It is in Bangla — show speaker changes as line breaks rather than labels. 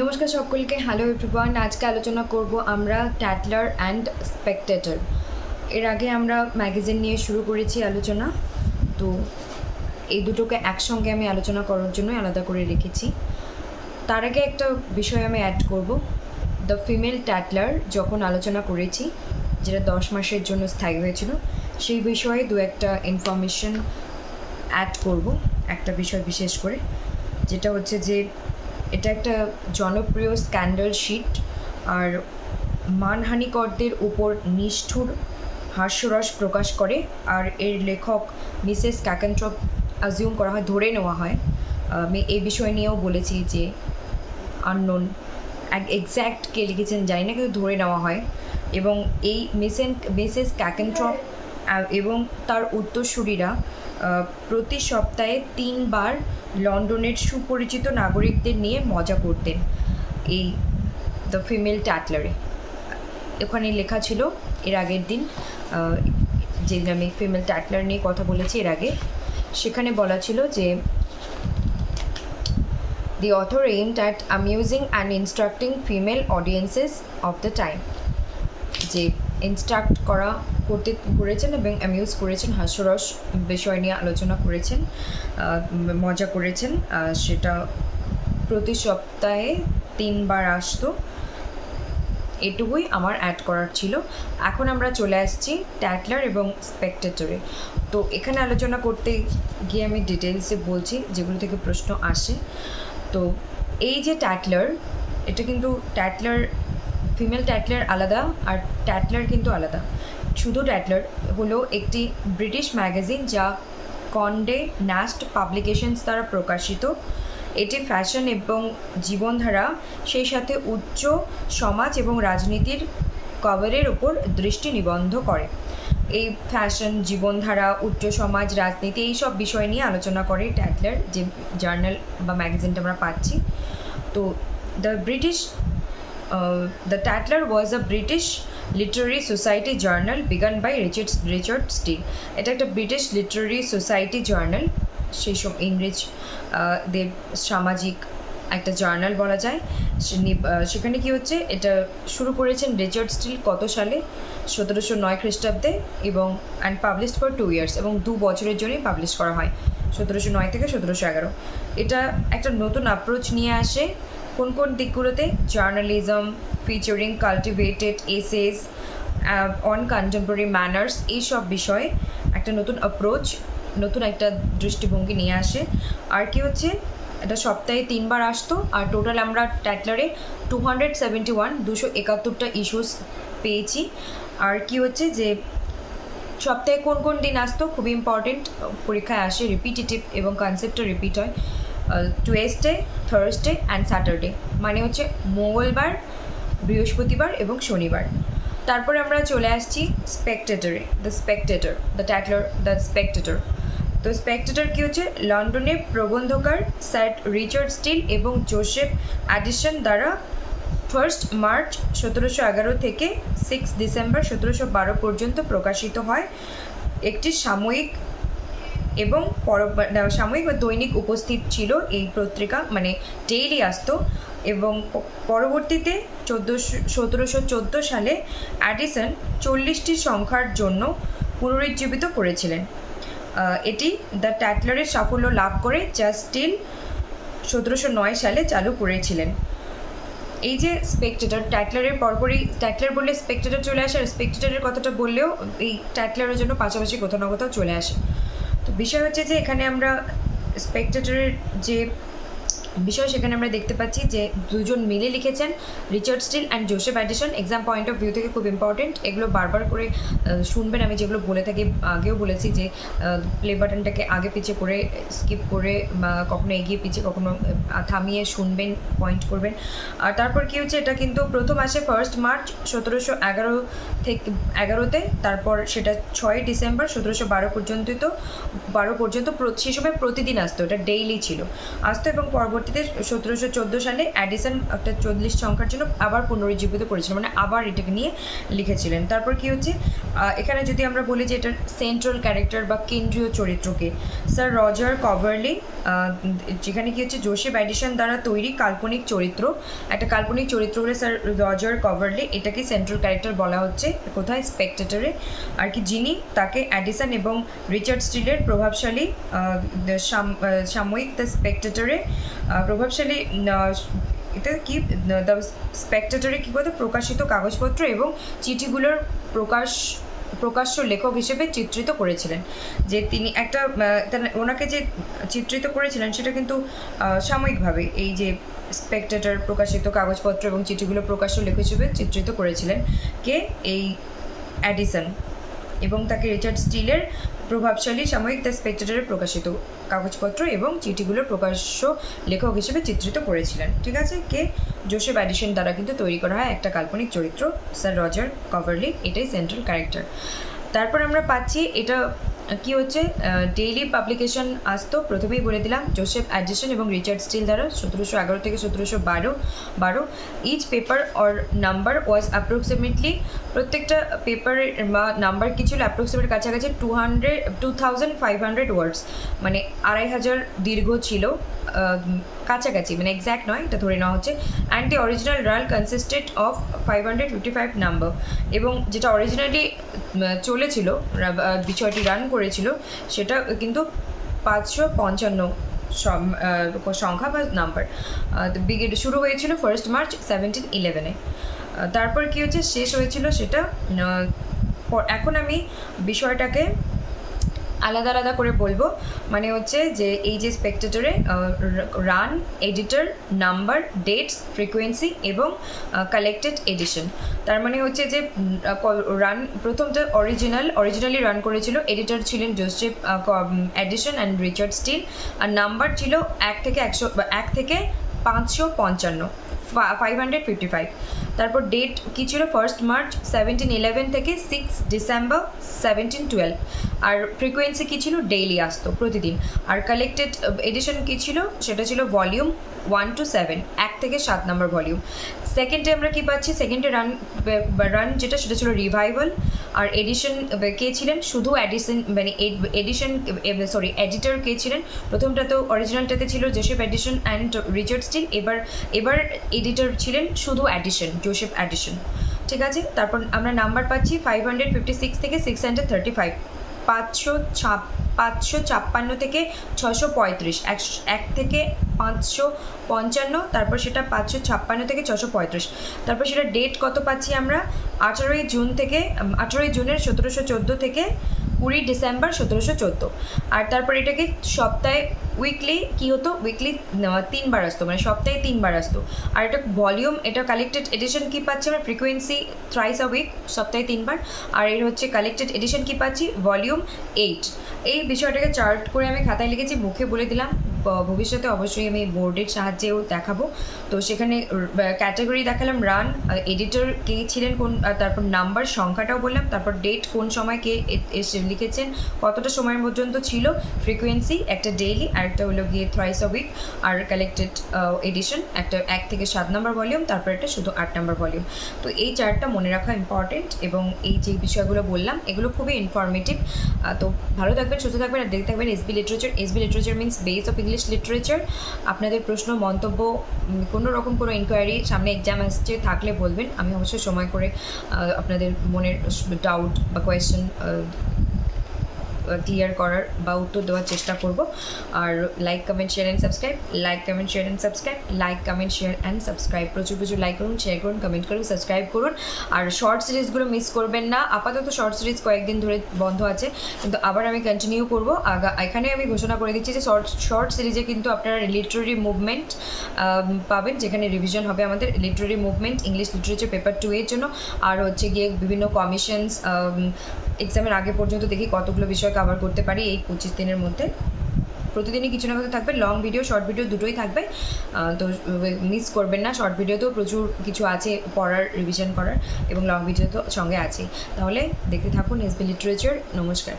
নমস্কার সকলকে হ্যালো এভরিওয়ান আজকে আলোচনা করব আমরা ট্যাটলার অ্যান্ড স্পেকটেটর এর আগে আমরা ম্যাগাজিন নিয়ে শুরু করেছি আলোচনা। তো এই দুটোকে একসঙ্গে আমি আলোচনা করার জন্য আলাদা করে রেখেছি। তার আগে একটা বিষয় আমি অ্যাড করব। দ্য ফিমেল ট্যাটলার যখন আলোচনা করেছি, যেটা দশ মাসের জন্য স্থায়ী হয়েছিল, সেই বিষয়ে দু একটা ইনফরমেশন অ্যাড করব। একটা বিষয় বিশেষ করে, যেটা হচ্ছে যে এটা একটা জনপ্রিয় স্ক্যান্ডাল শিট। আর মানহানিকরদের উপর নিষ্ঠুর হাস্যরস প্রকাশ করে। আর এর লেখক মিসেস ক্যাকেন্ট্রপ অ্যাজিউম করা হয়, ধরে নেওয়া হয়। আমি এই বিষয় নিয়েও বলেছি যে আননোন এক্স্যাক্ট কে লিখেছেন জানি না, কিন্তু ধরে নেওয়া হয়। এবং এই মিসেন, মিসেস ক্যাকেন্ট্রপ এবং তার উত্তরসূরিরা প্রতি সপ্তাহে তিনবার লন্ডনের সুপরিচিত নাগরিকদের নিয়ে মজা করতেন এই দ্য ফিমেল ট্যাটলারে ওখানে লেখা ছিল, এর আগের দিন যেদিন আমি ফিমেল ট্যাটলার নিয়ে কথা বলেছি এর আগে, সেখানে বলা ছিল যে, The author aimed at amusing and instructing female audiences of the time. যে ইনস্ট্রাক্ট করা করতে করেছেন এবং অ্যামিউজ করেছেন, হাস্যরস বিষয় নিয়ে আলোচনা করেছেন মজা করেছেন সেটা প্রতি সপ্তাহে তিনবার আসতো। এটুকুই আমার অ্যাড করার ছিল। এখন আমরা চলে আসছি ট্যাটলার এবং স্পেকটেটরে তো এখানে আলোচনা করতে গিয়ে আমি ডিটেলসে বলছি, যেগুলো থেকে প্রশ্ন আসে। তো এই যে ট্যাটলার এটা কিন্তু ট্যাটলার ফিমেল ট্যাটলার আলাদা আর ট্যাটলার কিন্তু আলাদা। শুধু ট্যাটলার হলো একটি ব্রিটিশ ম্যাগাজিন যা কন্ডে ন্যাস্ট পাবলিকেশনস দ্বারা প্রকাশিত। এটি ফ্যাশন এবং জীবনধারা, সেই সাথে উচ্চ সমাজ এবং রাজনীতির কভারের উপর দৃষ্টি নিবন্ধ করে। এই ফ্যাশন জীবনধারা, উচ্চ সমাজ, রাজনীতি এই সব বিষয় নিয়ে আলোচনা করে ট্যাটলার যে জার্নাল বা ম্যাগাজিনটা আমরা পাচ্ছি। তো the British the Tatler was a British literary society journal began by Richard Richard Steele এটা একটা ব্রিটিশ লিটারারি সোসাইটি জার্নাল সেই সব ইংরেজ আহ, দের সামাজিক একটা জার্নাল বলা যায়। সেখানে কি হচ্ছে, এটা শুরু করেছেন রিচার্ড স্টিল কত সালে? সতেরোশো নয় খ্রিস্টাব্দে এবং and publish for two years এবং দু বছরের জন্যই পাবলিশ করা হয়। সতেরোশো নয় থেকে সতেরোশো এগারো। এটা একটা নতুন অ্যাপ্রোচ নিয়ে আসে। কোন কোন দিকগুলোতে? Journalism featuring cultivated essays on contemporary manners এইসব বিষয়ে একটা নতুন অ্যাপ্রোচ নতুন একটা দৃষ্টিভঙ্গি নিয়ে আসে। আর কি হচ্ছে? এটা সপ্তাহে তিনবার আসতো, আর টোটাল আমরা ট্যাটলারে টু হান্ড্রেড সেভেন্টি ওয়ান দুশো একাত্তরটা ইস্যুস পেয়েছি। আর কি হচ্ছে যে, সপ্তাহে কোন কোন দিন আসতো, খুব ইম্পর্টেন্ট পরীক্ষায় আসে রিপিটেটিভ এবং কনসেপ্টটা রিপিট হয়। টুয়েসডে থার্সডে অ্যান্ড স্যাটারডে মানে হচ্ছে মঙ্গলবার, বৃহস্পতিবার এবং শনিবার। তারপরে আমরা চলে আসছি স্পেকটেটরে the spectator the Tatler the spectator তো স্পেকটেটর কি হচ্ছে? লন্ডনের প্রবন্ধকার স্যার রিচার্ড স্টিল এবং জোসেফ অ্যাডিসন দ্বারা ফার্স্ট মার্চ সতেরোশো এগারো থেকে সিক্স ডিসেম্বর সতেরোশো বারো পর্যন্ত প্রকাশিত হয় একটি সাময়িক এবং পর সাময়িক বা দৈনিক উপস্থিত ছিল এই পত্রিকা মানে ডেইলি আসতো এবং পরবর্তীতে চোদ্দোশো, সতেরোশো চোদ্দ সালে অ্যাডিসন চল্লিশটি সংখ্যার জন্য পুনরুজ্জীবিত করেছিলেন। এটি দ্য ট্যাটলারের সাফল্য লাভ করে জাস্টিন সতেরোশো নয় সালে চালু করেছিলেন। এই যে স্পেকটেটর ট্যাটলারের পরপরই ট্যাটলার বললে স্পেকটেটর চলে আসে, আর স্পেকটেটরের কথাটা বললেও এই ট্যাটলারের জন্য পাশাপাশি কোথাও না কোথাও চলে আসে। তো বিষয় হচ্ছে যে এখানে আমরা স্পেকটেটরের যে বিষয় সেখানে আমরা দেখতে পাচ্ছি যে দুজন মিলে লিখেছেন Richard Steele and Joseph Addison. Exam point of view থেকে খুব ইম্পর্টেন্ট এগুলো বারবার করে শুনবেন আমি যেগুলো বলে থাকি। আগেও বলেছি যে প্লে বাটনটাকে আগে পিছিয়ে করে স্কিপ করে বা কখনো এগিয়ে পিছিয়ে কখনো থামিয়ে শুনবেন পয়েন্ট করবেন। আর তারপর কী হচ্ছে, এটা কিন্তু প্রথম আসে ফার্স্ট মার্চ সতেরোশো এগারো থেকে, এগারোতে। তারপর সেটা ছয় ডিসেম্বর সতেরোশো বারো পর্যন্ত তো বারো পর্যন্ত, প্র- সেই সময় প্রতিদিন আসতো। এটা ডেইলি ছিল। আসতো এবং পরবর্তীতে পরবর্তীতে সতেরোশো চোদ্দ সালে অ্যাডিসন একটা চল্লিশ সংখ্যার জন্য আবার পুনরুজ্জীবিত করেছিলেন মানে আবার এটাকে নিয়ে লিখেছিলেন। তারপর কি হচ্ছে? এখানে যদি আমরা বলি যে এটার সেন্ট্রাল ক্যারেক্টার বা কেন্দ্রীয় চরিত্রকে, স্যার রজার কভারলি যেখানে কি হচ্ছে? জোসেফ অ্যাডিশন দ্বারা তৈরি কাল্পনিক চরিত্র। একটা কাল্পনিক চরিত্র হলে স্যার রজার কভারলি এটাকে সেন্ট্রাল ক্যারেক্টার বলা হচ্ছে, কোথায়? স্পেকটেটরে আর কি যিনি? তাকে অ্যাডিসন এবং রিচার্ড স্টিলের প্রভাবশালী সাময়িক দ্য স্পেকটেটরে প্রভাবশালী এটা কি দ্য স্পেকটেটরে কী বলতো? প্রকাশিত কাগজপত্র এবং চিঠিগুলোর প্রকাশ, প্রকাশ্য লেখক হিসেবে চিত্রিত করেছিলেন। যে তিনি একটা ওনাকে যে চিত্রিত করেছিলেন সেটা কিন্তু সাময়িকভাবে এই যে স্পেকটেটর প্রকাশিত কাগজপত্র এবং চিঠিগুলো প্রকাশ্য লেখক হিসেবে চিত্রিত করেছিলেন কে? এই অ্যাডিসন এবং তাকে রিচার্ড স্টিলের প্রভাবশালী সাময়িক দ্য স্পেক্টেটারে প্রকাশিত কাগজপত্র এবং চিঠিগুলোর প্রকাশ্য লেখক হিসেবে চিত্রিত করেছিলেন। ঠিক আছে? কে? জোসেফ অ্যাডিশন দ্বারা কিন্তু তৈরি করা হয় একটা কাল্পনিক চরিত্র, স্যার রজার কভারলি, এটাই সেন্ট্রাল ক্যারেক্টার তারপর আমরা পাচ্ছি এটা কি হচ্ছে? ডেইলি পাবলিকেশন আসতো প্রথমেই বলে দিলাম জোসেফ অ্যাডজেশন এবং রিচার্ড স্টিল দ্বারা সতেরোশো এগারো থেকে সতেরোশো বারো বারো। Each paper or number was approximately প্রত্যেকটা পেপারের বা নাম্বার কি ছিল অ্যাপ্রক্সিমেট কাছাকাছি two hundred two thousand five hundred words মানে আড়াই হাজার দীর্ঘ ছিল কাছাকাছি মানে এক্স্যাক্ট নয়, এটা ধরে নেওয়া হচ্ছে। And the original run consisted of five hundred fifty five number এবং যেটা অরিজিনালি চলেছিল বিষয়টি রান করেছিল, সেটা কিন্তু পাঁচশো পঞ্চান্ন সংখ্যা বা নাম্বার বিগেট শুরু হয়েছিল ফার্স্ট মার্চ সেভেন্টিন ইলেভেনে তারপর কি হচ্ছে? শেষ হয়েছিল সেটা এখন আমি বিষয়টাকে আলাদা আলাদা করে বলব। মানে হচ্ছে যে এই যে স্পেকটেটরে run editor number dates frequency এবং কালেক্টেড এডিশন তার মানে হচ্ছে যে রান প্রথমটা অরিজিনাল অরিজিনালি রান করেছিল এডিটর ছিলেন Joseph Addison and Richard Steele R number ছিল এক থেকে একশো এক থেকে পাঁচশো পঞ্চান্ন। ফাইভ হান্ড্রেড ফিফটি ফাইভ তারপর ডেট কী ছিল? ফার্স্ট মার্চ সেভেন্টিন ইলেভেন থেকে সিক্স ডিসেম্বর সেভেন্টিন টুয়েলভ আর ফ্রিকোয়েন্সি কী ছিল? ডেইলি আসতো, প্রতিদিন। আর কালেক্টেড এডিশন কী ছিল? সেটা ছিল ভলিউম ওয়ান টু সেভেন এক থেকে সাত নম্বর ভলিউম সেকেন্ডে আমরা কী পাচ্ছি? সেকেন্ডে রান রান যেটা, সেটা ছিল রিভাইভাল আর এডিশন কে ছিলেন? শুধু অ্যাডিশন মানে এডিশন সরি এডিটর কে ছিলেন? প্রথমটা তো অরিজিনালটাতে ছিল Joseph Addison and Richard Steele এবার এবার এডিটর ছিলেন শুধু অ্যাডিশন জোসেফ অ্যাডিশন ঠিক আছে? তারপর আমরা নাম্বার পাচ্ছি ফাইভ হান্ড্রেড ফিফটি সিক্স থেকে সিক্স হান্ড্রেড থার্টি ফাইভ পাঁচশো ছাপ, পাঁচশো ছাপ্পান্ন থেকে ছশো পঁয়ত্রিশ। এক থেকে পাঁচশো পঞ্চান্ন, তারপর সেটা পাঁচশো ছাপ্পান্ন থেকে ছশো পঁয়ত্রিশ। তারপর সেটা ডেট কত পাচ্ছি আমরা? আঠেরোই জুন থেকে আঠেরোই জুনের সতেরোশো চোদ্দ থেকে কুড়ি ডিসেম্বর সতেরোশো চোদ্দ। আর তারপর এটাকে সপ্তাহে উইকলি কী হতো? উইকলি তিনবার আসতো মানে সপ্তাহে তিনবার আসতো। আর এটা ভলিউম এটা কালেক্টেড এডিশন কী পাচ্ছি আমরা? ফ্রিকোয়েন্সি থ্রাইস আ উইক সপ্তাহে তিনবার। আর এর হচ্ছে কালেক্টেড এডিশন কী পাচ্ছি? ভলিউম এইট এই বিষয়টাকে চার্ট করে আমি খাতায় লিখেছি, মুখে বলে দিলাম। ভবিষ্যতে অবশ্যই আমি বোর্ডের সাহায্যেও দেখাবো। তো সেখানে ক্যাটাগরি দেখালাম রান এডিটর কে ছিলেন কোন তারপর নাম্বার সংখ্যাটাও বললাম, তারপর ডেট কোন সময় কে এসে লিখেছেন, কতটা সময় পর্যন্ত ছিল ফ্রিকোয়েন্সি একটা ডেইলি আর একটা হলো গিয়ে থ্রাইস আ উইক আর কালেক্টেড এডিশন একটা এক থেকে সাত নম্বর ভলিউম তারপর একটা শুধু আট নম্বর ভলিউম তো এই চারটা মনে রাখা ইম্পর্টেন্ট এবং এই যে বিষয়গুলো বললাম, এগুলো খুবই ইনফরমেটিভ তো ভালো থাকবেন, সুস্থ থাকবেন, আর দেখতে থাকবেন SB literature SB literature means base of English literature আপনাদের প্রশ্ন, মন্তব্য কোনো রকম কোনো ইনকোয়ারি সামনে এক্সাম আসছে থাকলে বলবেন। আমি অবশ্যই সময় করে আপনাদের মনের ডাউট বা কোয়েশ্চেন ক্লিয়ার করার বা উত্তর দেওয়ার চেষ্টা করব। আর like comment share and subscribe like comment share and subscribe like comment share and subscribe প্রচুর প্রচুর লাইক করুন শেয়ার করুন কমেন্ট করুন সাবস্ক্রাইব করুন। আর শর্ট সিরিজগুলো মিস করবেন না। আপাতত শর্ট সিরিজ কয়েকদিন ধরে বন্ধ আছে। কিন্তু আবার আমি কন্টিনিউ করব। এখানে আমি ঘোষণা করে দিচ্ছি যে শর্ট শর্ট সিরিজে কিন্তু আপনারা লিটারি মুভমেন্ট পাবেন। যেখানে রিভিশন হবে আমাদের literary movement English literature paper two এর জন্য। আর হচ্ছে গিয়ে বিভিন্ন কমিশনস এক্সামের আগে পর্যন্ত দেখি কতগুলো বিষয় কভার করতে পারি এই পঁচিশ দিনের মধ্যে। প্রতিদিনই কিছু না কিছু থাকবে লং ভিডিও শর্ট ভিডিও দুটোই থাকবে। তো মিস করবেন না শর্ট ভিডিওতেও প্রচুর কিছু আছে পড়ার রিভিশন করার এবং লং ভিডিও তো সঙ্গে আছে তাহলে দেখতে থাকুন এসবি লিটারেচার নমস্কার।